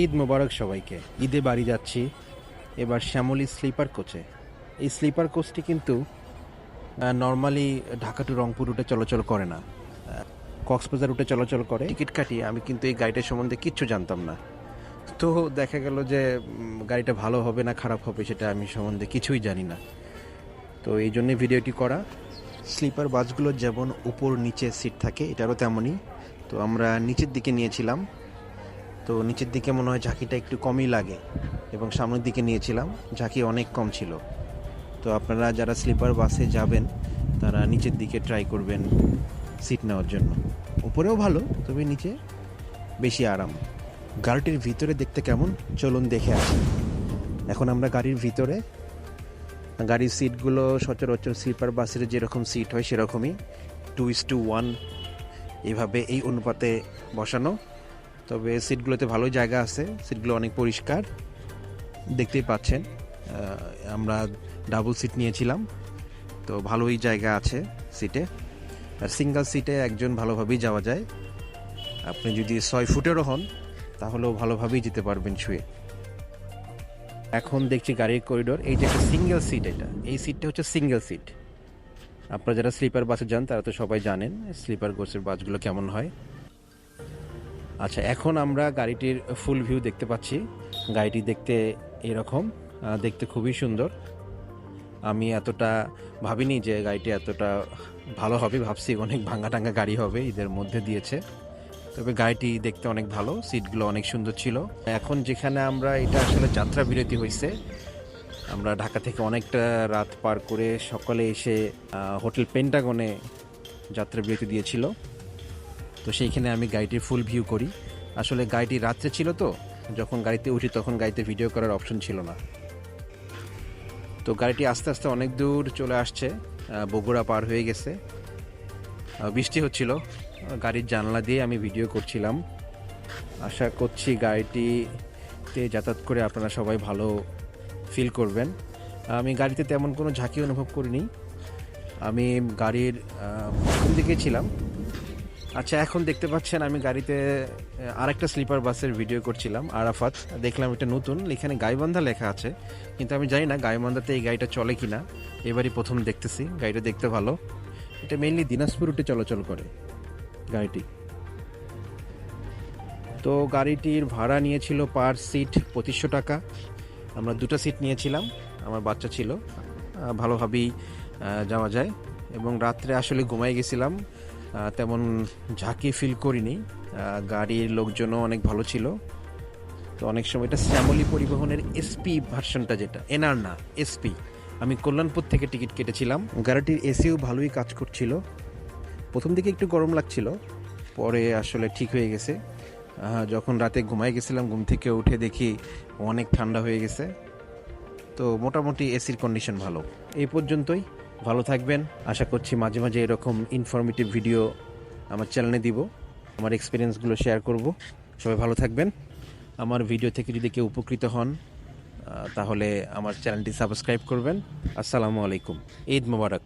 ঈদ মোবারক সবাইকে। ঈদে বাড়ি যাচ্ছি। এবার শ্যামলী স্লিপার কোচে। এই স্লিপার কোচটি কিন্তু নর্মালি ঢাকা টু রংপুর রুটে চলাচল করে না। কক্সবাজার রুটে চলাচল করে। টিকিট কাটিয়ে আমি কিন্তু এই গাড়িটার সম্বন্ধে কিচ্ছু জানতাম না। তো দেখা গেল যে গাড়িটা ভালো হবে না খারাপ হবে সেটা আমি সম্বন্ধে কিছুই জানি না। তো এই জন্যে ভিডিওটি করা। স্লিপার বাসগুলোর যেমন উপর নিচে সিট থাকে, এটারও তেমনই। তো আমরা নিচের দিকে নিয়েছিলাম। তো নিচের দিকে মনে হয় ঝাঁকিটা একটু কমই লাগে এবং সামনের দিকে নিয়েছিলাম, ঝাঁকি অনেক কম ছিল। তো আপনারা যারা স্লিপার বাসে যাবেন, তারা নিচের দিকে ট্রাই করবেন সিট নেওয়ার জন্য। উপরেও ভালো, তবে নিচে বেশি আরাম। গাড়িটির ভিতরে দেখতে কেমন? চলুন দেখে আসি। এখন আমরা গাড়ির ভিতরে। গাড়ির সিটগুলো সচরাচর স্লিপার বাসের যেরকম সিট হয়, সেরকমই। টু ইস টু ওয়ান এভাবে এই অনুপাতে বসানো। তবে সিটগুলোতে ভালো জায়গা আছে, সিটগুলো অনেক পরিষ্কার। দেখতেই পাচ্ছেন আমরা ডাবল সিট নিয়েছিলাম, তো ভালোই জায়গা আছে সিটে আর সিঙ্গেল সিটে একজন ভালোভাবেই যাওয়া যায়। আপনি যদি ছয় ফুটেরও হন, তাহলেও ভালোভাবেই যেতে পারবেন শুয়ে এখন দেখছি গাড়ির করিডোর এই যে একটা সিঙ্গেল সিট এটা, এই সিটটা হচ্ছে সিঙ্গেল সিট আপনারা যারা স্লিপার বাসে যান, তারা তো সবাই জানেন স্লিপার কোচের বাসগুলো কেমন হয়। আচ্ছা এখন আমরা গাড়িটির ফুল ভিউ দেখতে পাচ্ছি। গাড়িটি দেখতে এরকম দেখতে খুবই সুন্দর। আমি এতটা ভাবিনি যে গাড়িটি এতটা ভালো হবে, ভাবছি অনেক ভাঙ্গা টাঙ্গা গাড়ি হবে ঈদের মধ্যে দিয়েছে। তবে গাড়িটি দেখতে অনেক ভালো, সিটগুলো অনেক সুন্দর ছিল। এখন যেখানে আমরা, এটা আসলে যাত্রা বিরতি হয়েছে আমরা ঢাকা থেকে অনেকটা রাত পার করে সকালে এসে হোটেল পেন্টাগনে যাত্রা বিরতি দিয়েছিল। তো সেইখানে আমি গাড়িটির ফুল ভিউ করি। আসলে গাড়িটি রাত্রে ছিল তো, যখন গাড়িতে উঠি তখন গাড়িতে ভিডিও করার অপশন ছিল না। তো গাড়িটি আস্তে আস্তে অনেক দূর চলে আসছে বগুড়া পার হয়ে গেছে। বৃষ্টি হচ্ছিল, গাড়ির জানলা দিয়ে আমি ভিডিও করছিলাম। আশা করছি গাড়িটিতে যাতায়াত করে আপনারা সবাই ভালো ফিল করবেন। আমি গাড়িতে তেমন কোনো ঝাঁকি অনুভব করিনি। আমি গাড়ির দিকে ছিলাম। আচ্ছা এখন দেখতে পাচ্ছেন আমি গাড়িতে আরেকটা স্লিপার বাসের ভিডিও করছিলাম, আরাফাত। দেখলাম এটা নতুন, এখানে গাইবান্ধা লেখা আছে, কিন্তু আমি জানি না গাইবান্ধাতে এই গাড়িটা চলে কি না এবারই প্রথম দেখতেছি, গাড়িটা দেখতে ভালো। এটা মেইনলি দিনাজপুর রুটে চলাচল করে, গাড়িটি। তো গাড়িটির ভাড়া নিয়েছিল পার সিট পঁচিশশো টাকা। আমরা দুটো সিট নিয়েছিলাম, আমার বাচ্চা ছিল ভালোভাবেই যাওয়া যায়। এবং রাত্রে আসলে ঘুমাই গেছিলাম তেমন ঝাঁকি ফিল করিনি। গাড়ির লোকজনও অনেক ভালো ছিল। তো অনেক সময় এটা শ্যামলী পরিবহনের এসপি ভার্সনটা যেটা এনআর না এসপি আমি কল্যাণপুর থেকে টিকিট কেটেছিলাম। গাড়িটির এসিও ভালোই কাজ করছিল। প্রথম দিকে একটু গরম লাগছিল, পরে আসলে ঠিক হয়ে গেছে। যখন রাতে ঘুমাই গেছিলাম, ঘুম থেকে উঠে দেখি অনেক ঠান্ডা হয়ে গেছে। তো মোটামুটি এসির কন্ডিশন ভালো। এই পর্যন্তই। ভালো থাকবেন। আশা করছি মাঝে মাঝে এরকম ইনফরমেটিভ ভিডিও আমার চ্যানেলে দিব। আমার এক্সপিরিয়েন্সগুলো শেয়ার করব। সবাই ভালো থাকবেন। আমার ভিডিও থেকে যদি কেউ উপকৃত হন তাহলে আমার চ্যানেলটি সাবস্ক্রাইব করবেন। আসসালামু আলাইকুম। ঈদ মোবারক।